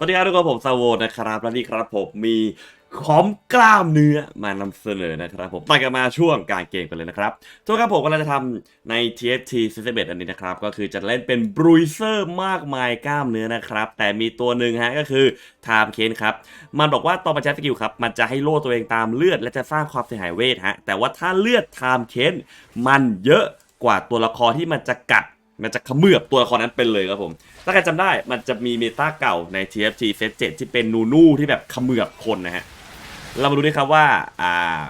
สวัสดีครับทุกคนผมซาโวนะครับและนี่ครับผมมีของกล้ามเนื้อมานำเสนอนะครับผมไปกันมาช่วงการเกมกันเลยนะครับทุกครับผมกำลังจะทำใน TFT 41อันนี้นะครับ ก็คือจะเล่นเป็นบรูเซอร์มากมายกล้ามเนื้อนะครับ แต่มีตัวหนึ่งฮะก็คือไทม์เคนครับ มันบอกว่าตอนมาใช้สกิลครับ มันจะให้โล่ตัวเองตามเลือด และจะสร้างความเสียหายเวทฮะแต่ว่าถ้าเลือดไทม์เคนมันเยอะกว่าตัวละครที่มันจะกัด มันจะขมือบตัวละครนั้นเป็นเลยครับผม ถ้าใครจำได้มันจะมีเมตาเก่าใน TFT Set 7ที่เป็นนูนูที่แบบขมือบคนนะฮะ เรามาดูด้วยครับว่าอ่า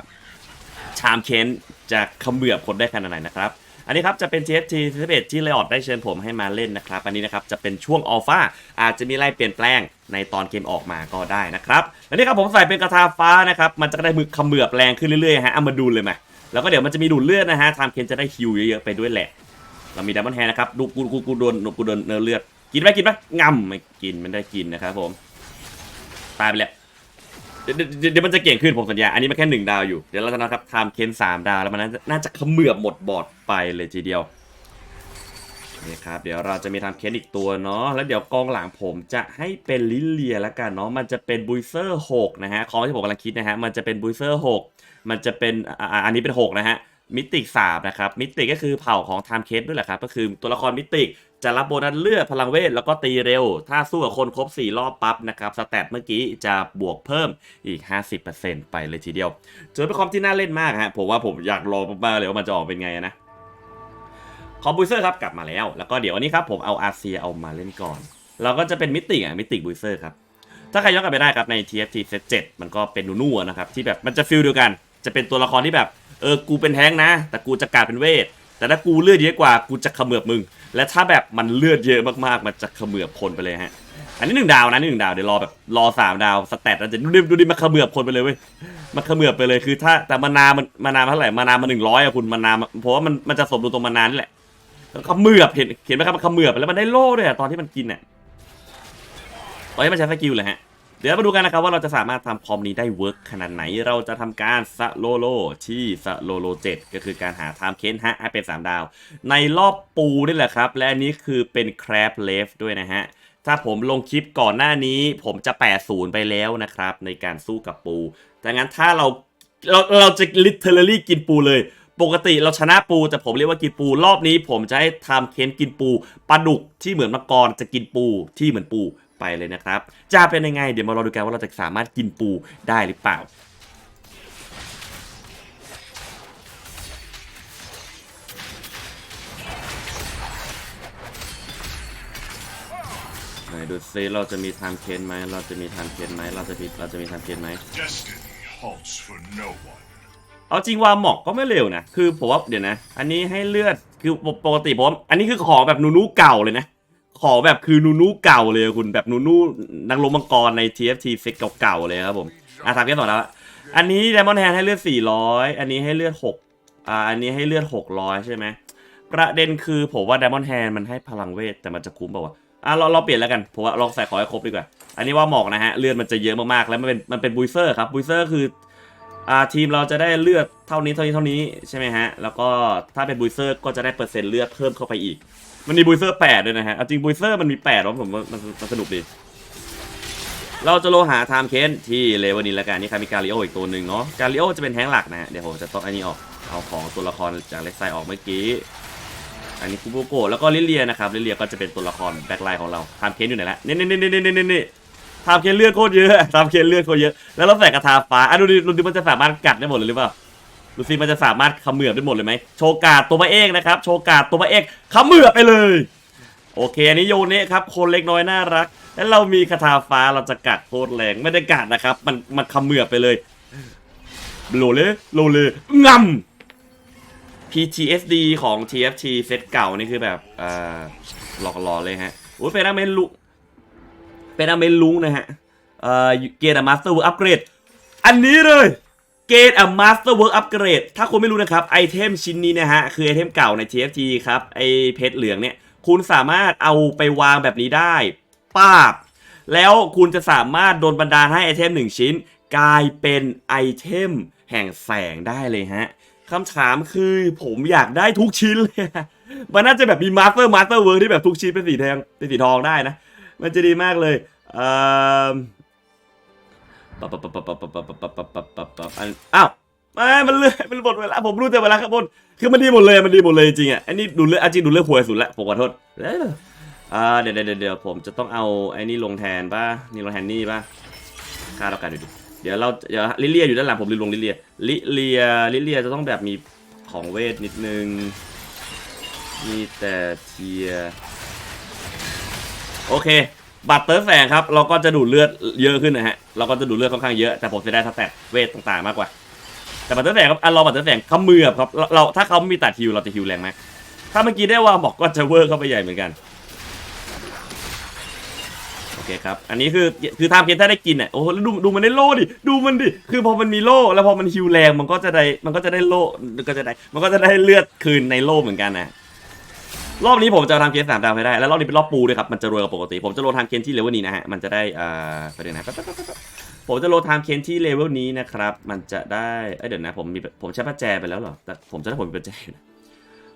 ชามเคนจะขมือบคนได้ขนาดไหนนะครับ อันนี้ครับจะเป็น TFT Set 7ที่เลออดได้เชิญผมให้มาเล่นนะครับ อันนี้นะครับจะเป็นช่วงอัลฟาอาจจะมีอะไรเปลี่ยนแปลงในตอนเกมออกมาก็ได้นะครับ และนี่ครับผมใส่เป็นกระทาฟ้านะครับ มันจะได้มือขมือบแรงขึ้นเรื่อยๆฮะเอามาดูเลยไหมแล้วก็เดี๋ยวมันจะมีดูดเลือดนะฮะทามเคนจะได้คิวเยอะๆไปด้วยแหละ เรามีดับเบิลแฮนนะครับ ดูกูกูกูโดนกูโดนเนื้อเลือด กินไหมกินไหมงำไม่กินมันได้กินนะครับผม ตายไปแล้วเดี๋ยวมันจะเก่งขึ้นผมสัญญา อันนี้มันแค่หนึ่งดาวอยู่ เดี๋ยวเราจะนะครับทำเคนสามดาวแล้วมันน่าจะน่าจะเขมือบหมดบอร์ดไปเลยทีเดียวนี่ครับเดี๋ยวเราจะมีทำเคนอีกตัวเนาะแล้วเดี๋ยวกองหลังผมจะให้เป็นลิเลียแล้วกันเนาะมันจะเป็นบุยเซอร์หกนะฮะคอมที่ผมกำลังคิดนะฮะมันจะเป็นบุยเซอร์หกมันจะเป็นอันนี้เป็นหกนะฮะ มิติกสามนะครับมิติกก็คือเผ่าของไทม์เคสด้วยแหละครับก็คือตัวละครมิติกจะรับโบนัสเลือดพลังเวทแล้วก็ตีเร็ว ถ้าสู้กับคนครบ 4 รอบปั๊บนะครับสแตทเมื่อกี้จะบวกเพิ่มอีก 50%ไปเลยทีเดียวเจอเป็นคอมที่น่าเล่นมากฮะผมว่าผมอยากรอมากๆเลยว่ามันจะออกเป็นไงนะคอมบูเซอร์ครับกลับมาแล้ว แล้วก็เดี๋ยววันนี้ครับผมเอาอาเซียเอามาเล่นก่อน เราก็จะเป็นมิติอะมิติบูเซอร์ครับถ้าใครย้อนกลับไปได้ครับใน TFT Set 7มันก็เป็นนูนูนะครับที่แบบมันจะฟิลเดียวกัน จะเป็นตัวละครที่แบบ เออกูเป็นแท้งนะ แต่กูจะกลายเป็นเวท แต่ถ้ากูเลือดเยอะกว่ากูจะเขมือบมึง และถ้าแบบมันเลือดเยอะมากๆ มันจะเขมือบคนไปเลยฮะ อันนี้หนึ่งดาวนะนี่หนึ่งดาวเดี๋ยวรอแบบรอสามดาวสแตทแล้วจะดูดิดูดิมาเขมือบคนไปเลยเว้ยมาเขมือบไปเลยคือ ถ้าแต่มานามันมานาเท่าไหร่มานามาหนึ่งร้อยอะคุณมานาเพราะว่ามันมันจะสมดุลตรงมานานี่แหละแล้วเขมือบเห็นเห็นไหมครับมันเขมือบไปแล้วมันได้โล่ด้วยอะตอนที่มันกินอะตอนที่มันใช้สกิลเลยฮะ เดี๋ยวมาดูกันนะครับว่าเราจะสามารถทำคอมนี้ได้เวิร์กขนาดไหน เราจะทำการสโลโลที่สโลโล7ก็คือการหาไทม์เคนฮะให้เป็น 3 ดาว ในรอบปูนี่แหละครับ และอันนี้คือเป็นแครปเลฟด้วยนะฮะ ถ้าผมลงคลิปก่อนหน้านี้ผมจะ80ไปแล้วนะครับ ในการสู้กับปูแต่งั้นถ้าเราเราเราจะ literally กินปูเลยปกติเราชนะปูแต่ผมเรียกว่ากินปูรอบนี้ผมจะให้ทำเค้นกินปูปลาดุกที่เหมือนมังกรจะกินปูที่เหมือนปู ไปเลยนะครับ จะเป็นยังไง เดี๋ยวมารอดูกันว่าเราจะสามารถกินปูได้หรือเปล่าไหนดูซิเราจะมีทางเคนไหมเราจะมีทางเคนไหมเราจะมีเราจะมีทางเคนไหม Destiny halts for no one. เอาจริงว่าหมอกก็ไม่เร็วนะ คือผมว่าเดี๋ยวนะ อันนี้ให้เลือด คือปกติผม อันนี้คือของแบบนูนูเก่าเลยนะ ของแบบคือนูนูเก่าเลยคุณแบบนูนูนักลงมังกรใน TFT เซตเก่าๆเลยครับผมอะทำแค่สองแล้วอันนี้ Diamond Hand ให้เลือด 400 อันนี้ให้เลือด 6 อ่า อันนี้ให้เลือด 600 ใช่ไหม ประเด็นคือผมว่า Diamond Hand มันให้พลังเวท แต่มันจะคุ้มเปล่าวะ อะเราเราเปลี่ยนแล้วกัน ผมว่าลองใส่ขอให้ครบดีกว่า อันนี้ว่าหมอกนะฮะ เลือดมันจะเยอะมากๆ แล้วมันเป็นมันเป็นบุยเซอร์ครับบุยเซอร์คือ อ่าทีมเราจะได้เลือดเท่านี้เท่านี้เท่านี้ใช่ไหมฮะ แล้วก็ถ้าเป็นบุยเซอร์ก็จะได้เปอร์เซ็นต์เลือดเพิ่มเข้าไปอีก มันมีบุยเซอร์แปดด้วยนะฮะเอาจริงบุยเซอร์มันมีแปดผมว่ามันมันสนุกดีเราจะโลหาไทม์เคนที่เลเวลนี้ละกันนี่ครับมีการิโออีกตัวหนึ่งเนาะการิโอจะเป็นแท้งหลักนะฮะเดี๋ยวผมจะต้องอันนี้ออกเอาของตัวละครจากเล็กไซออกเมื่อกี้ อันนี้คูโบโกะแล้วก็ลิเลียนะครับลิเลียก็จะเป็นตัวละครแบ็คไลน์ของเราไทม์เคนอยู่ไหนละนี่นี่นี่นี่นี่นี่ ทม์เคนเลือดโคตรเยอะทม์เคนเลือดโคตรเยอะ แล้วเราใส่กระทาฟ้าอะดูดิดูดิมันจะสามารถกัดได้หมดเลยหรือเปล่าดูสิมันจะสามารถขมือบได้หมดเลยไหมโชกาตัวพระเอกนะครับ โชกาตัวพระเอกขมือบไปเลย โอเคอันนี้โยเนะครับ คนเล็กน้อยน่ารัก แล้วเรามีคาถาฟ้าเราจะกัดโคตรแรงไม่ได้กัดนะครับ มันมันขมือบไปเลยโลเลโลเลงำ PTSD ของ TFT เซตเก่านี่คือแบบอ่าหลอกหลอเลยฮะโอ้ยเป็นอเมนลุ เป็นอเมนลุงนะฮะเอ่อเกณฑ์มาสเตอร์เวิร์กอัปเกรดอันนี้เลยเกณฑ์อะมาสเตอร์เวิร์กอัปเกรดถ้าคุณไม่รู้นะครับไอเทมชิ้นนี้นะฮะคือไอเทมเก่าใน TFT ครับไอเพชรเหลืองเนี่ยคุณสามารถเอาไปวางแบบนี้ได้ป้าบแล้วคุณจะสามารถโดนบันดาลให้ไอเทมหนึ่งชิ้น กลายเป็นไอเทมแห่งแสงได้เลยฮะคำถามคือผมอยากได้ทุกชิ้นเลย มันน่าจะแบบมีมาสเตอร์มาสเตอร์เวิร์กที่แบบทุกชิ้นเป็นสีแดงเป็นสีทองได้นะ มันจะดีมากเลยเอ่อปั๊บปั๊บปั๊บปั๊บปั๊บปั๊บปั๊บปั๊บปั๊บปั๊บปั๊บอันอ้าวไม่มันเลื่อยมันหมดเวลาผมรู้แต่เวลาครับบนคือมันดีหมดเลยมันดีหมดเลยจริงอะอันนี้ดูเลือกจริงดูเลือหวยสุดละผมขอโทษเอ้ออ่าเดี๋ยวเดี๋ยวเดี๋ยวผมจะต้องเอาไอ้นี่ลงแทนป่ะนี่ลงแทนนี่ป่ะค่าเรากันดูดิเดี๋ยวเราเดี๋ยวลิเลียอยู่ด้านหลังผมลืมลงลิเลียลิเลียลิเลียจะต้องแบบมีของเวทนิดนึงมีแต่เทีย โอเค บัตรเติร์แสงครับ เราก็จะดูดเลือดเยอะขึ้นนะฮะ เราก็จะดูดเลือดค่อนข้างเยอะ แต่ผมจะได้สแตทเวทต่างๆมากกว่า แต่บัตรเติร์แสงครับอันรอบัตรเติร์แสงเขามือครับ เราถ้าเขาไม่มีตัดฮิวเราจะฮิวแรงไหมถ้าเมื่อกี้ได้ว่าบอกก็จะเวอร์เข้าไปใหญ่เหมือนกัน โอเคครับ อันนี้คือคือทามเคนถ้าได้กินอะโอ้โหดูดูมันได้โล่ดิ ดูมันดิ คือพอมันมีโล่แล้วพอมันฮิวแรงมันก็จะได้มันก็จะได้โล่ก็จะได้ มันก็จะได้เลือดคืนในโล่เหมือนกันนะ รอบนี้ผมจะทำเคนสามดาวให้ได้ แล้วรอบนี้เป็นรอบปูด้วยครับ มันจะรวยกว่าปกติ ผมจะโรทามเคนที่เลเวลนี้นะฮะ มันจะได้อ่าประเด็นนะผมจะโรทามเคนที่เลเวลนี้นะครับ มันจะได้ เอ้ยเดี๋ยวนะ ผมมี ผมใช้ปัจแจไปแล้วเหรอ แต่ผมจะได้ผมมีปัจแจอยู่นะ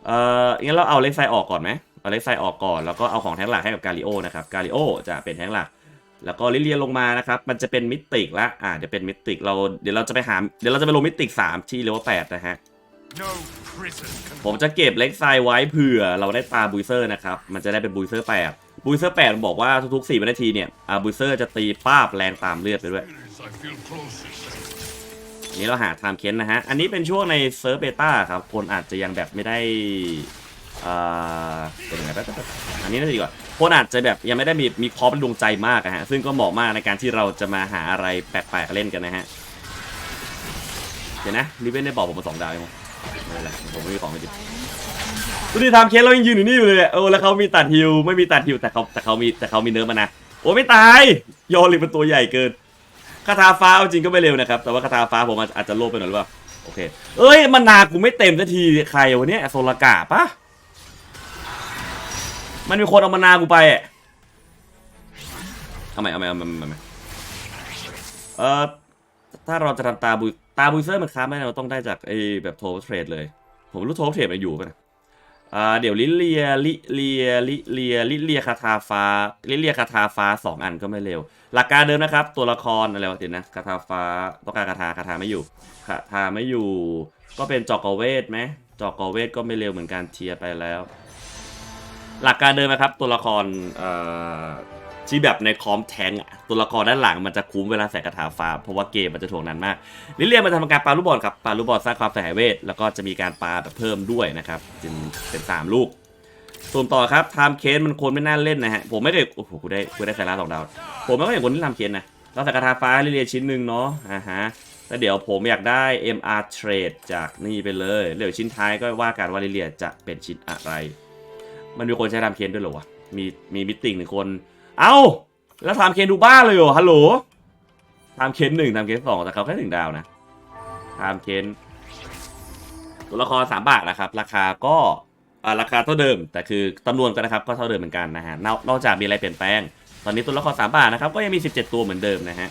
เอ่องั้นเราเอาเล็กไซออกก่อนไหมเอาเล็กไซออกก่อน แล้วก็เอาของแท้งหลักให้กับกาลิโอนะครับ กาลิโอจะเป็นแท้งหลัก แล้วก็ลิเลียลงมานะครับ มันจะเป็นมิติกละ อ่า เดี๋ยวเป็นมิติก เรา เดี๋ยวเราจะไปหา เดี๋ยวเราจะไปลงมิติกสามที่เลเวลแปดนะฮะ ผมจะเก็บเล็กไซไว้เผื่อเราได้ตาบูเซอร์นะครับ มันจะได้เป็นบูเซอร์แปดบูเซอร์แปดบอกว่าทุกๆ4วินาทีเนี่ยอ่าบูเซอร์จะตีป้าบแรงตามเลือดไปด้วย I feel closest. อันนี้เราหาไทม์เค้นนะฮะ อันนี้เป็นช่วงในเซิร์ฟเบต้าครับ คนอาจจะยังแบบไม่ได้อ่าเป็นยังไงแป๊บๆๆอันนี้น่าจะดีกว่าคนอาจจะแบบยังไม่ได้มีมีคอเป็นดวงใจมากอะฮะ ซึ่งก็เหมาะมากในการที่เราจะมาหาอะไรแปลกๆเล่นกันนะฮะ เดี๋ยวนะลิเวนได้บอกผมมาสองดาวยัง ไม่ไผมไม่มีของไม่ติดดูดิทำเคสเรายังยืนอยู่นี่อยู่เลยอะเออแล้วเขามีตัดฮิวไม่มีตัดฮิวแต่เขาแต่เขามีแต่เขามีเนื้อมานะโอ้ไม่ตายโยลิมันตัวใหญ่เกินคาถาฟ้าเอาจริงก็ไม่เร็วนะครับแต่ว่าคาถาฟ้าผมอาจอาจจะโลภไปหน่อยหรือเปล่าโอเคเอ้ยมันนากูไม่เต็มสักทีใครวะเนี่ยโซลากาปะมันมีคนเอามานากูไปอะเอาใหม่เอาใหม่เอาใหม่เอาใหมเอาใหม่เออถ้าเราจะทำตาบุย ตาบุยเซอร์มันค้าไม่ได้เราต้องได้จากไอ้แบบโทเทรดเลย ผมรู้โทเทรดมันอยู่ปะนะอ่าเดี๋ยวลิเลียลิเลียลิเลียลิเลียคาทาฟ้าลิเลียคาทาฟ้าสองอันก็ไม่เร็ว หลักการเดิมนะครับ ตัวละครอะไรวะเดี๋ยวนะคาทาฟ้าต้องการคาทาคาทาไม่อยู่คาทาไม่อยู่ ก็เป็นจอกเวทไหมจอกเวทก็ไม่เร็วเหมือนกันเทียไปแล้ว หลักการเดิมนะครับตัวละครเอ่อ ที่แบบในคอมแทงอะตัวละครด้านหลังมันจะคุ้มเวลาใส่คาถาฟ้าเพราะว่าเกมมันจะถ่วงนานมากลิเลียมันทำการปาลูกบอลครับปาลูกบอลสร้างความเสียหายเวทแล้วก็จะมีการปาแบบเพิ่มด้วยนะครับจึงเป็น3ลูกส่วนต่อครับไทม์เคนมันควรไม่น่าเล่นนะฮะผมไม่ได้โอ้โหกูได้กูได้ไซร่าสองดาว ผมไม่ค่อยเห็นคนที่ทำเคนนะเราใส่กระทาฟ้าลิเลียชิ้นหนึ่งเนาะอ่าฮะแล้วเดี๋ยวผมอยากได้ MR Trade จากนี่ไปเลยเดี๋ยวชิ้นท้ายก็ว่ากันว่าลิเลียจะเป็นชิ้นอะไร มันมีคนใช้ทำเคนด้วยหรอวะมีมีมิตติ้งหนึ่งคน เอ้า แล้วทำเคนดูบ้าเลยเหรอ ฮัลโหลทำเคนหนึ่งทำเคนสองแต่เขาแค่หนึ่งดาวนะทำเคนตัวละครสามบาทนะครับ ราคาก็อ่าราคาเท่าเดิม แต่คือจำนวนก็นะครับ ก็เท่าเดิมเหมือนกันนะฮะนอกจากมีอะไรเปลี่ยนแปลง ตอนนี้ตัวละครสามบาทนะครับ ก็ยังมี 17 ตัวเหมือนเดิมนะฮะ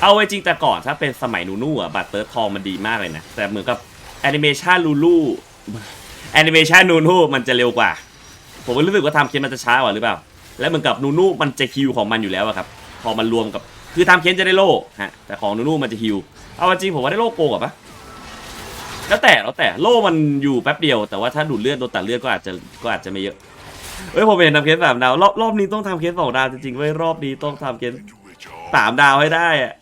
เอาไว้จริงแต่ก่อนถ้าเป็นสมัยนูนูอะบัตรเติร์ดทองมันดีมากเลยนะ แต่เหมือนกับแอนิเมชันลูลูแอนิเมชันนูนูมันจะเร็วกว่า ผมก็รู้สึกว่าทำเคนมันจะช้ากว่าหรือเปล่า และเหมือนกับนูนูมันจะฮิวของมันอยู่แล้วอะครับ พอมันรวมกับ คือทำเคนจะได้โล่ฮะ แต่ของนูนูมันจะฮิว เอาจริงผมว่าได้โล่โกกับปะแล้วแต่แล้วแต่โล่มันอยู่แป๊บเดียว แต่ว่าถ้าดูดเลือดโดนตัดเลือดก็อาจจะก็อาจจะไม่เยอะเฮ้ยผมเห็นทำเคนสามดาวรอบรอบนี้ต้องทำเคนสองดาวจริงๆเว้ยรอบนี้ต้องทำเคนสามดาวให้ได้อะ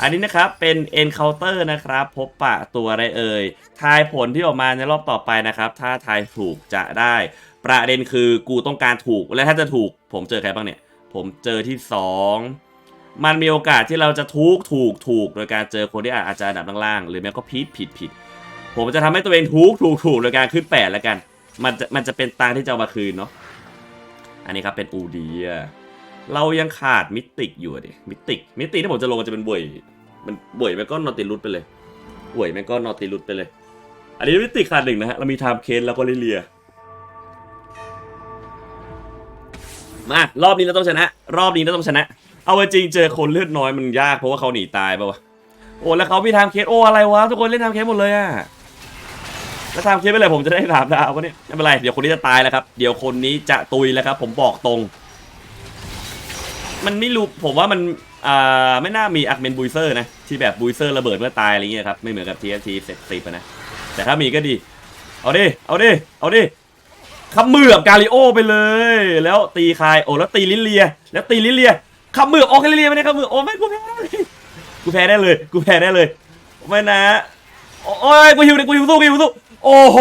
อันนี้นะครับเป็น Encounter นะครับ พบปะตัวอะไรเอ่ย ทายผลที่ออกมาในรอบต่อไปนะครับ ถ้าทายถูกจะได้ ประเด็นคือกูต้องการถูก และถ้าจะถูก ผมเจอใครบ้างเนี่ย ผมเจอที่ 2 มันมีโอกาสที่เราจะทุกถูกถูกโดยการเจอคนที่อาจจะอันดับล่างๆหรือแม้ก็ผิดผิดผิด ผมจะทำให้ตัวเองทุกถูกถูกโดยการขึ้นแปดแล้วกัน มันจะมันจะเป็นตังที่จะเอามาคืนเนาะ อันนี้ครับเป็นอูดีอะเรายังขาดมิติกอยู่ดิ มิติก มิติที่ผมจะลงจะเป็นบ่วยมันบ่วยแม่ก็นอติลุสไปเลยบ่วยแม่ก็นอติลุสไปเลย อันนี้มิติขาดหนึ่งนะฮะ เรามีไทม์เคนแล้วก็ลิเลีย มารอบนี้เราต้องชนะ รอบนี้เราต้องชนะ เอาจริงเจอคนเลือดน้อยมันยากเพราะว่าเขาหนีตายป่าวะโอ้แล้วเขามีไทม์เคสโอ้อะไรวะทุกคนเล่นทม์เคสหมดเลยอะแล้วทม์เคสไปเลยผมจะได้ถามดาววะเนี่ยไม่เป็นไรเดี๋ยวคนนี้จะตายแล้วครับเดี๋ยวคนนี้จะตุยแล้วครับ ผมบอกตรง มันไม่รู้ผมว่ามันอ่าไม่น่ามีอักเมนบุยเซอร์นะที่แบบบุยเซอร์ระเบิดเมื่อตายอะไรเงี้ยครับไม่เหมือนกับ TFT เสร็จสิบนะแต่ถ้ามีก็ดี เอาดิเอาดิเอาดิ ขมือบกาลิโอไปเลย แล้วตีคายโอ้แล้วตีลิเลีย แล้วตีลิเลียขมือบโอ้ลิเลียไม่ได้ขมือบโอ้ไม่กูแพ้เลยกูแพ้ได้เลยกูแพ้ได้เลยไม่นะโอ้ยกูหิวดิกูหิวสู้กูหิวสู้โอ้โห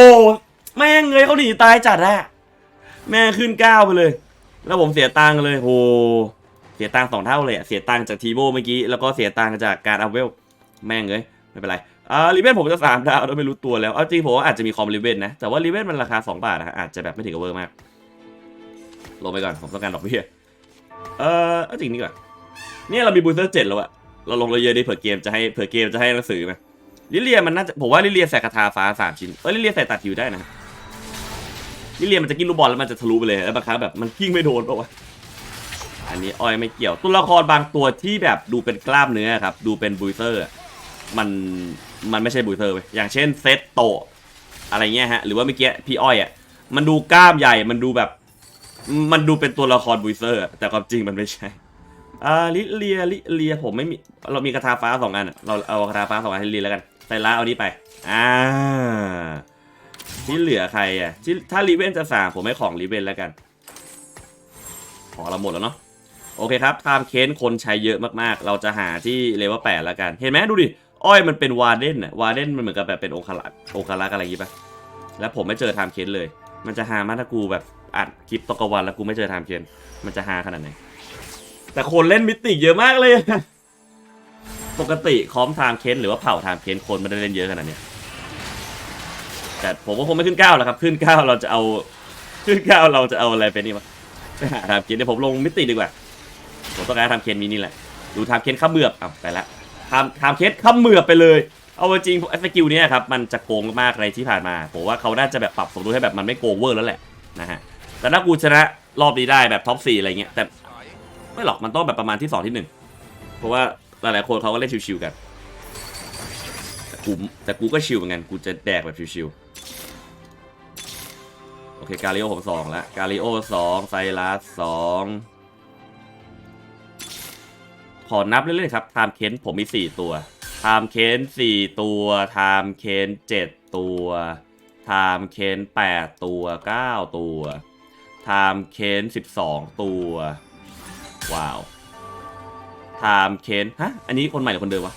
แม่งเลยเขาหนีตายจัดอะแม่งขึ้นก้าวไปเลย แล้วผมเสียตังค์เลยโหเสียตังค์สองเท่าเลยอะเสียตังค์จากทีโบเมื่อกี้แล้วก็เสียตังค์จากการอัพเวลแม่งเลยไม่เป็นไร อ่าลิเวนผมจะสามดาวแล้วไม่รู้ตัวแล้ว เอาจริงผมว่าอาจจะมีคอมลิเวนนะ แต่ว่าลิเวนมันราคาสองบาทนะอาจจะแบบไม่ถึงกับเวอร์มาก ลงไปก่อน ผมต้องการดอกเบี้ย เออเอาจริงนี่ก่อนเนี่ยเรามีบูสเตอร์เจ็ดแล้วอะเราลงเลยเยอะดิเผื่อเกมจะให้เผื่อเกมจะให้หนังสือไหมลิเลียมันน่าจะผมว่าลิเลียใส่คาถาฟ้าสามชิ้นเอ้ยลิเลียใส่ตัดหิวได้นะลิเลียมันจะกินลูกบอลแล้วมันจะทะลุไปเลยแล้วบางครั้งแบบมันกิ้งไม่โดนปะวะอันนี้อ้อยไม่เกี่ยวตัวละครบางตัวที่แบบดูเป็นกล้ามเนื้อครับดูเป็นบูสเตอร์ มันมันไม่ใช่บูสเตอร์เว้ยอย่างเช่นเซตโตอะไรเงี้ยฮะหรือว่าเมื่อกี้พี่อ้อยอะมันดูกล้ามใหญ่มันดูแบบ มันดูเป็นตัวละครบุยเซอร์ แต่ความจริงมันไม่ใช่อ่าลิเลียลิเลียผมไม่มีเรามีกระทาฟ้าสองอันเราเอากระทาฟ้าสองอันให้ลีแล้วกันไซร่าเอานี้ไปอ่าที่เหลือใครอะที่ถ้าลิเวนจะสามผมให้ของลิเวนแล้วกันของเราหมดแล้วเนาะโอเคครับไทม์เค้นคนใช้เยอะมากๆ เราจะหาที่เลเวลแปดแล้วกัน เห็นไหมดูดิ อ้อยมันเป็นวาเดนอะวาเดนมันเหมือนกับแบบเป็นองคลักษ์องคลักษ์อะไรอย่างงี้ปะแล้วผมไม่เจอไทม์เค้นเลย มันจะหามากถ้ากูแบบอัดคลิปตกกลางวันแล้วกูไม่เจอไทม์เคนมันจะหาขนาดไหน แต่คนเล่นมิติเยอะมากเลย ปกติคอมไทม์เคนหรือว่าเผ่าไทม์เคนคนไม่ได้เล่นเยอะขนาดเนี้ยแต่ผมก็คงไม่ขึ้นเก้าแล้วครับ ขึ้นเก้าเราจะเอาขึ้นเก้าเราจะเอาอะไรไปนี่วะไปหาไทม์เคนเดี๋ยวผมลงมิติดีกว่า ผมต้องการไทม์เคนมีนี่แหละ ดูไทม์เคนข้าเมือบอะไปละ ทม์ไทม์เคนข้าเมือบไปเลย เอาจริงๆสกิลเนี้ยครับมันจะโกงมากในที่ผ่านมาผมว่าเขาน่าจะแบบปรับสมดุลให้แบบมันไม่โกงเวอร์แล้วแหละนะฮะแต่ถ้ากูชนะรอบนี้ได้แบบท็อปสี่อะไรเงี้ยแต่ไม่หรอกมันต้องแบบประมาณที่สองที่หนึ่งเพราะว่าหลายๆคนเขาก็เล่นชิวๆกันแต่กูแต่กูก็ชิวเหมือนกันกูจะแดกแบบชิวๆโอเคกาลิโอผมสองแล้วกาลิโอสองไซรัสสอง อนับเรื่อยๆครับไทม์เคนผมมีสี่ตัวไทม์เคนสี่ตัวไทม์เคนเจ็ดตัวไทม์เคนแปดตัวเก้าตัวไทม์เคนสิบสองตัว ว้าวไทม์เคนฮะ อันนี้คนใหม่หรือคนเดิมวะ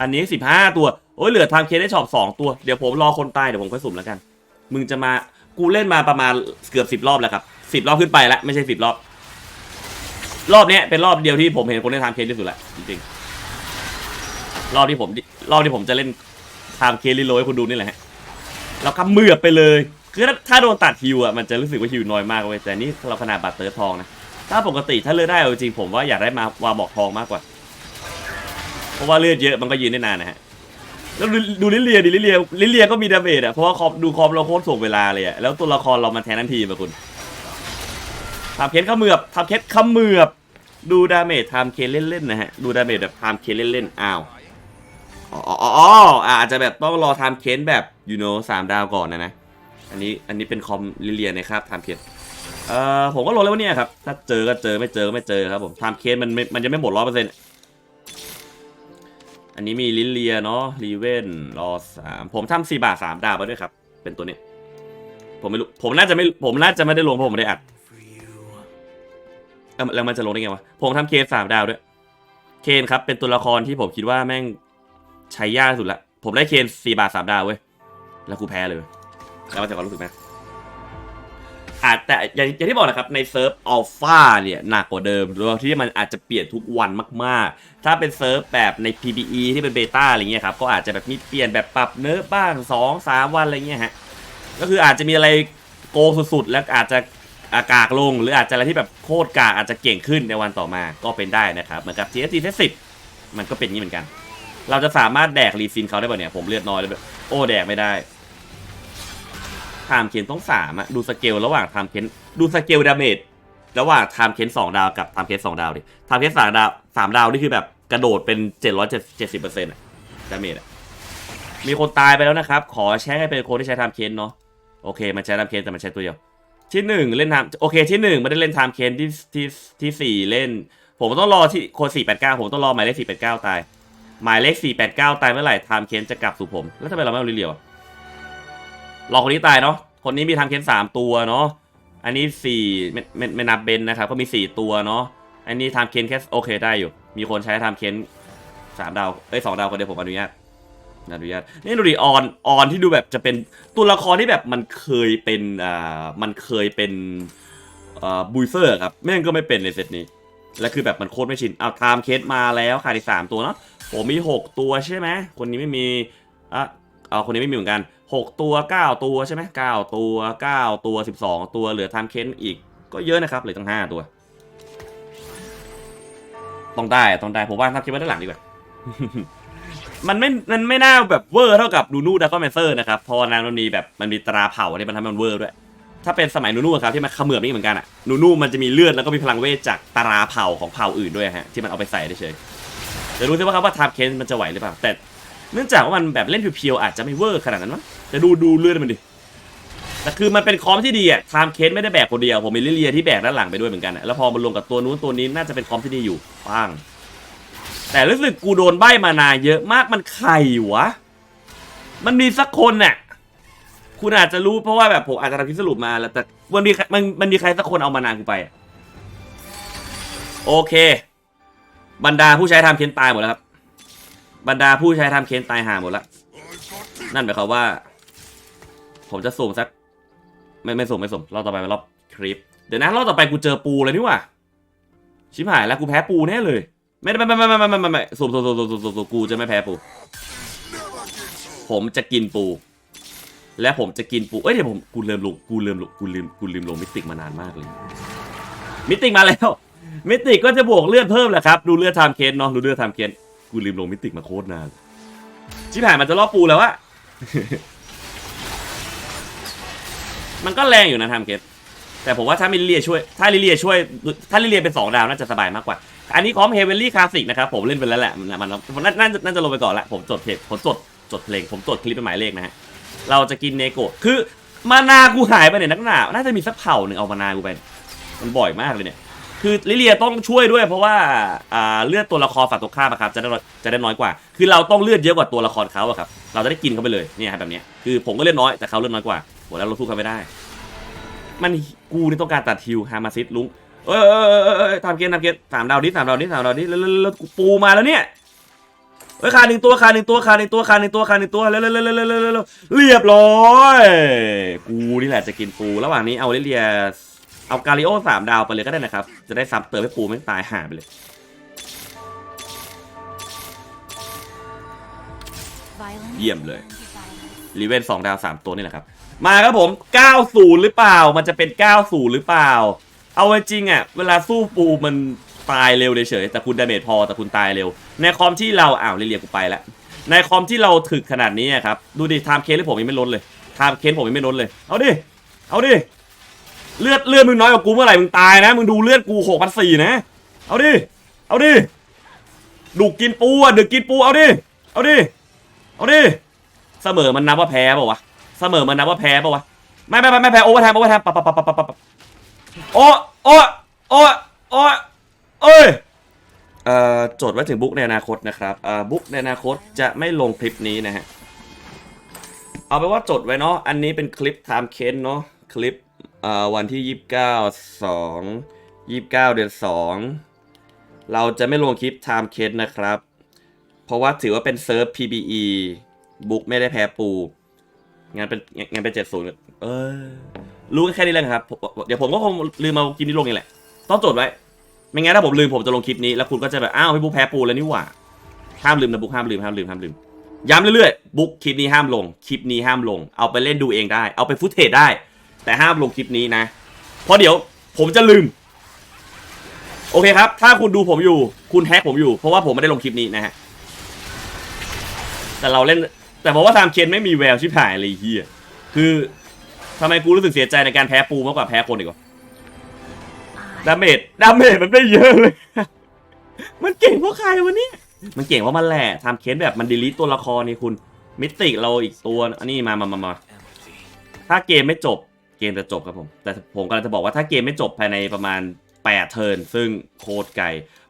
อันนี้สิบห้าตัว โอ้ยเหลือไทม์เคนได้ช็อปสองตัว เดี๋ยวผมรอคนตายเดี๋ยวผมค่อยสุ่มแล้วกัน มึงจะมา กูเล่นมาประมาณเกือบสิบรอบแล้วครับสิบรอบขึ้นไปแล้วไม่ใช่สิบรอบ รอบเนี้ยเป็นรอบเดียวที่ผมเห็นคนเล่นไทม์เคนที่สุดแหละจริงๆรอบที่ผมรอบที่ผมจะเล่นไทม์เคสลิโลให้คุณดูนี่แหละฮะแล้วก็เมือบไปเลยคือถ้าถ้าโดนตัดฮิวอะมันจะรู้สึกว่าฮิวน้อยมากเว้ยแต่นี่เราขนาดบัตรเติร์ดทองนะถ้าปกติถ้าเลือกได้เอาจริงผมว่าอยากได้มาวาบอกทองมากกว่า เพราะว่าเลือดเยอะมันก็ยืนได้นานนะฮะแล้วดูดูลิเลียดิลิเลียลิเลียก็มีดาเมจอะเพราะว่าคอมดูคอมเราโคตรส่งเวลาเลยอะแล้วตัวละครเรามันแทนทันทีมาคุณ ทำเคสขมือบทำเคสขมือบ ดูดาเมจไทม์เคนเล่นๆนะฮะ ดูดาเมจแบบไทม์เคนเล่นๆ อ้าวอ๋ออ๋ออ๋ออาจจะแบบต้องรอไทม์เคนแบบยูโนสามดาวก่อนนะนะ อันนี้ อันนี้เป็นคอมลิเลียนะครับไทม์เคนเอ่อ ผมก็ลงแล้ววันเนี้ยครับ ถ้าเจอก็เจอไม่เจอไม่เจอครับผมไทม์เคนมันมันจะไม่หมดร้อยเปอร์เซ็นต์อันนี้มีลิเลียเนาะรีเวนรอสามผมทำสี่บาทสามดาวมาด้วยครับ เป็นตัวนี้ ผมไม่รู้ ผมน่าจะไม่ ผมน่าจะไม่ได้ลงเพราะผมไม่ได้อัด เอ้าแล้วมันจะลงได้ไงวะ ผมทำเคนสามดาวด้วย เคนครับ เป็นตัวละครที่ผมคิดว่าแม่งใช้ยากสุดละ ผมได้เคนสี่บาทสามดาวเว้ย แล้วกูแพ้เลย แล้วมันจะความรู้สึกไหมอาจแต่อย่างอย่างที่บอกนะครับ ในเซิร์ฟอัลฟาเนี่ย หนักกว่าเดิมโดยที่มันอาจจะเปลี่ยนทุกวันมาก ๆ ถ้าเป็นเซิร์ฟแบบใน PBE ที่เป็นเบต้าอะไรเงี้ยครับ ก็อาจจะแบบมีเปลี่ยนแบบปรับเนื้อบ้างสองสามวันอะไรเงี้ยฮะ ก็คืออาจจะมีอะไรโกสุด ๆ แล้วอาจจะ อากากลง หรืออาจจะอะไรที่แบบโคตรกากอาจจะเก่งขึ้นในวันต่อมาก็เป็นได้นะครับ เหมือนกับ TST เซสิบมันก็เป็นอย่างนี้เหมือนกัน เราจะสามารถแดกรีซินเขาได้ป่ะเนี่ย ผมเลือดน้อยเลยแบบโอ้แดกไม่ได้ไทม์เคนต้องสามอะดูสเกลระหว่างไทม์เคนดูสเกลดาเมจระหว่างไทม์เคนสองดาวกับไทม์เคนสองดาวดิไทม์เคนสามดาวสามดาวนี่คือแบบกระโดดเป็นเจ็ดร้อยเจ็ดสิบเปอร์เซ็นต์อะดาเมจอะมีคนตายไปแล้วนะครับ ขอแช่ให้เป็นคนที่ใช้ไทม์เคนเนาะโอเค มันใช้ไทม์เคนแต่มันใช้ตัวเดียว ที่หนึ่งเล่นไทม์โอเคที่หนึ่งไม่ได้เล่นไทม์เคนที่ที่ที่สี่เล่น ผมต้องรอที่คสี่แปดเก้าผมต้องรอหมายเลขสี่แปดเก้าตาย หมายเลขสี่แปดเก้าตายเมื่อไหร่ไทม์เคนจะกลับสู่ผม แล้วทำไมเราไม่เอาลิเลียวรอคนนี้ตายเนาะคนนี้มีไทม์เคนสามตัวเนาะอันนี้สี่ไม่ไม่ไม่นับเบนนะครับก็มีสี่ตัวเนาะอันนี้ไทม์เคนแค่โอเคได้อยู่ มีคนใช้ไทม์เคนสามดาวเอ้ยสองดาวคนเดียวผมอนุญาต อนุญาตนี่ดูดิออนออนที่ดูแบบจะเป็นตัวละครที่แบบมันเคยเป็นอ่ามันเคยเป็นอ่าบูเซอร์ครับแม่งก็ไม่เป็นในเซตนี้ และคือแบบมันโคตรไม่ชินเอาไทม์เคสมาแล้วขาดอีกสามตัวเนาะผมมีหกตัวใช่ไหมคนนี้ไม่มีอะเอาคนนี้ไม่มีเหมือนกันหกตัวเก้าตัวใช่ไหมเก้าตัวเก้าตัวสิบสองตัวเหลือไทม์เคสอีกก็เยอะนะครับเหลือตั้งห้าตัว ต้องได้ต้องได้ผมว่าทม์เคสไว้ด้านหลังดีกว่า มันไม่ มันไม่น่าแบบเวอร์เท่ากับนูนูดักก็แมนเซอร์นะครับ เพราะนางมันมีแบบมันมีตราเผ่าที่มันทำให้มันเวอร์ด้วย ถ้าเป็นสมัยนูนูอะครับที่มันเขมือบนี่เหมือนกันอะนูนูมันจะมีเลือดแล้วก็มีพลังเวทจากตราเผาของเผาอื่นด้วยฮะที่มันเอาไปใส่ได้เฉยเดี๋ยวดูซิว่าครับว่าทาร์เคนมันจะไหวหรือเปล่า แต่เนื่องจากว่ามันแบบเล่นเพียวๆอาจจะไม่เวอร์ขนาดนั้นมั้งแต่ดูดูเลือดมันดิแต่คือมันเป็นคอมที่ดีอะทามเคนไม่ได้แบกคนเดียว ผมมีลิเลียที่แบกด้านหลังไปด้วยเหมือนกันอะแล้วพอมันลงกับตัวนู้นตัวนี้น่าจะเป็นคอมที่ดีอยู่ป้ง แต่รู้สึกกูโดนใบมานาเยอะมากมันใครวะ มันมีสักคนน่ะ คุณอาจจะรู้เพราะว่าแบบผมอาจจะทำคลิปสรุปมาแล้วแต่มันมีมันมันมีใครสักคนเอามานากูไปอะโอเค บรรดาผู้ใช้ทำเคนตายหมดแล้วครับ บรรดาผู้ใช้ทำเคนตายหาหมดแล้ว นั่นหมายความว่า ผมจะส่งสัก ไม่ไม่ส่งไม่ส่งรอบต่อไปเป็นรอบคลิป เดี๋ยวนะรอบต่อไปกูเจอปูเลยนี่ว่าชิบหายแล้วกูแพ้ปูแน่เลย ไม่ไม่ไม่ไม่ไม่ไม่ไม่ไม่ไม่สุ่มสุ่มสุ่มสุ่มสุ่มสุ่มกูจะไม่แพ้ปู ผมจะกินปู และผมจะกินปู เอ้ยเดี๋ยวผมกูลืมลงกูลืมลงกูลืมกูลืมลงมิติกมานานมากเลย มิติกมาแล้วมิติกก็จะบวกเลือดเพิ่มแหละครับ ดูเลือดไทม์เคนเนาะดูเลือดไทม์เคนกูลืมลงมิติกมาโคตรนานชิบหายมันจะล่อปูแล้วอะมันก็แรงอยู่นะไทม์เคน แต่ผมว่าถ้ามิลเลียช่วยถ้าลิเลียช่วยถ้าลิเลียเป็นสองดาวน่าจะสบายมากกว่า อันนี้คอมเฮเวนลี่คลาสสิกนะครับผมเล่นไปแล้วแหละมันมันมันน่าน่าน่าจะลงไปก่อนละผมจดเพจผมจดจดเพลงผมจดคลิปเป็นหมายเลขนะฮะเราจะกินเนโกะคือมานากูหายไปเนี่ยนักหนาน่าจะมีสักเผ่าหนึ่งเอามานากูไปมันบ่อยมากเลยเนี่ยคือลิเลียต้องช่วยด้วยเพราะว่าอ่าเลือดตัวละครฝั่งตรงข้ามครับจะได้จะได้น้อยกว่า คือเราต้องเลือดเยอะกว่าตัวละครเขาอะครับเราจะได้กินเขาไปเลยเนี่ยแบบนี้คือผมก็เลือดน้อยแต่เขาเลือดน้อยกว่าโหแล้วเราสู้เขาไม่ได้ มันกูนี่ต้องการตัดฮิวฮามาซิสลุงเอ้ยเอ้ยเอ้ยเอ้ยเอ้ยทำเกมทำเกมสามดาวดิสามดาวดิสามดาวดิแล้วแล้วแล้วกูปูมาแล้วเนี่ยเอ้ยขาดหนึ่งตัวขาดหนึ่งตัวขาดหนึ่งตัวขาดหนึ่งตัวขาดหนึ่งตัวแล้วแล้วแล้วแล้วแล้วแล้วเรียบร้อยกูนี่แหละจะกินปูระหว่างนี้เอาลิเลียเอากาลิโอสามดาวไปเลยก็ได้นะครับ จะได้ซับเติมให้ปูไม่ตายห่าไปเลยเยี่ยมเลยรีเวนสองดาวสามตัวนี่แหละครับ มาครับผม 90 หรือเปล่า มันจะเป็น 90 หรือเปล่า เอาจริงๆอะ เวลาสู้ปูมันตายเร็วเฉยแต่คุณดาเมจพอแต่คุณตายเร็ว ในคอมที่เราอ้าวเรียกกูไปแล้ว ในคอมที่เราถึกขนาดนี้ครับ ดูดิไทม์เคนที่ผมยังไม่ลดเลยไทม์เคนผมยังไม่ลดเลย เอาดิ เอาดิ เลือดเลือดมึงน้อยกว่ากูเมื่อไหร่มึงตายนะ มึงดูเลือดกู6 0 0นสี่นะ เอาดิ เอาดิดูกินปูอะดึกกินปู เอาดิ เอาดิ เอาดิ เสมอมันนับว่าแพ้เปล่าวะ เสมอมันนับว่าแพ้ปล่าวะไม่ไม่ไม่ไม่แพ้โอเวอร์ไทม์โอเวอร์ไทม์ปับปับปับปับปับปับโอ้โอ้โอ้โอ้เอ้ยเอ่อจดไว้ถึงบุ๊กในอนาคตนะครับเอ่อบุ๊กในอนาคตจะไม่ลงคลิปนี้นะฮะเอาไปนว่าจดไว้เนาะอันนี้เป็นคลิป time เคนเนาะคลิปเอ่อวันที่29 2 29เดือน2เราจะไม่ลงคลิป time เคนนะครับ เพราะว่าถือว่าเป็นเซิร์ฟ PBE บุ๊กไม่ได้แพ้ปู งานเป็นงานเป็นเจ็ดศูนย์เออ รู้แค่นี้แหละครับ เดี๋ยวผมก็คงลืมเอาคลิปนี้ลงนี่แหละ ต้องจดไว้ ไม่งั้นถ้าผมลืมผมจะลงคลิปนี้แล้วคุณก็จะแบบ อ้าวพี่บุ๊กแพ้ปูแล้วนี่หว่า ห้ามลืมนะบุ๊กห้ามลืมห้ามลืมห้ามลืม ย้ำเรื่อยๆ บุ๊กคลิปนี้ห้ามลง คลิปนี้ห้ามลง เอาไปเล่นดูเองได้ เอาไปฟุตเทจได้ แต่ห้ามลงคลิปนี้นะ เพราะเดี๋ยวผมจะลืม โอเคครับ ถ้าคุณดูผมอยู่ คุณแฮกผมอยู่ เพราะว่าผมไม่ได้ลงคลิปนี้นะฮะ แต่เราเล่น แต่ผมว่าทามเคนไม่มีแววชิบหายเลยเฮียคือทำไมกูรู้สึกเสียใจในการแพ้ปูมากกว่าแพ้คนอีกวะดาเมจดาเมจมันไม่เยอะเลย มันเก่งเพราะใครวะเนี่ยมันเก่งเพราะมันแหละทำเคนแบบมันดีลิทตัวละครนี่คุณมิติเราอีกตัวอันนี้มามามามาถ้าเกมไม่จบเกมจะจบครับผม แต่ผมกำลังจะบอกว่าถ้าเกมไม่จบภายในประมาณ8เทิร์นซึ่งโคตรไกล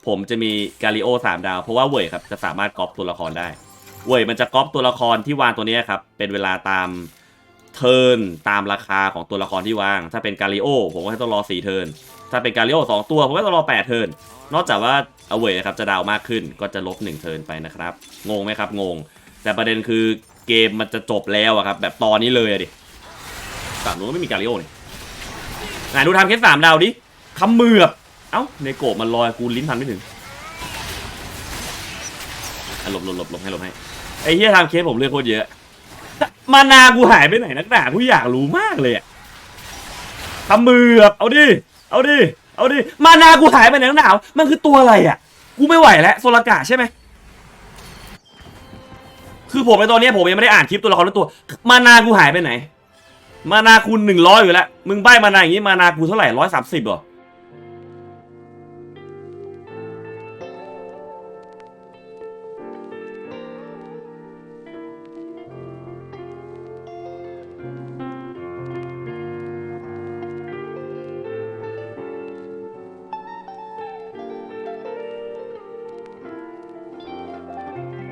ผมจะมีกาลิโอ3ดาว เพราะว่าเว่ยครับจะสามารถก๊อปตัวละครได้ เว่ยมันจะก๊อปตัวละครที่วางตัวนี้ครับ เป็นเวลาตามเทิร์นตามราคาของตัวละครที่วาง ถ้าเป็นกาลิโอผมก็ต้องรอ4เทิร์นถ้าเป็นกาลิโอ2ตัวผมก็ต้องรอ8เทิร์นนอกจากว่าเอาเว่ยครับจะดาวมากขึ้นก็จะลบ1เทิร์นไปนะครับงงไหมครับงง แต่ประเด็นคือเกมมันจะจบแล้วอะครับแบบตอนนี้เลยอะดิฝั่งนู้นไม่มีกาลิโอนี่ไหนดูทำแค่สามดาวดิคำมือบเอ้าในโกะมันลอยกูลิ้นพันไม่ถึงหลบหลบหลบหลบให้หลบให้ ไอ้เฮียทำเคสผมเลือกโคตรเยอะ มานากูหายไปไหนนักหนากูอยากรู้มากเลยอะคำมือบเอาดิ เอาดิ เอาดิ มานากูหายไปไหนนักหนาวมันคือตัวอะไรอะกูไม่ไหวแล้วโซลากะใช่ไหมคือผมในตอนนี้ผมยังไม่ได้อ่านคลิปตัวละครตัว มานากูหายไปไหน มานาคุณหนึ่งร้อยอยู่แล้ว มึงใบมานาอย่างงี้มานากูเท่าไหร่ร้อยสามสิบเหรอ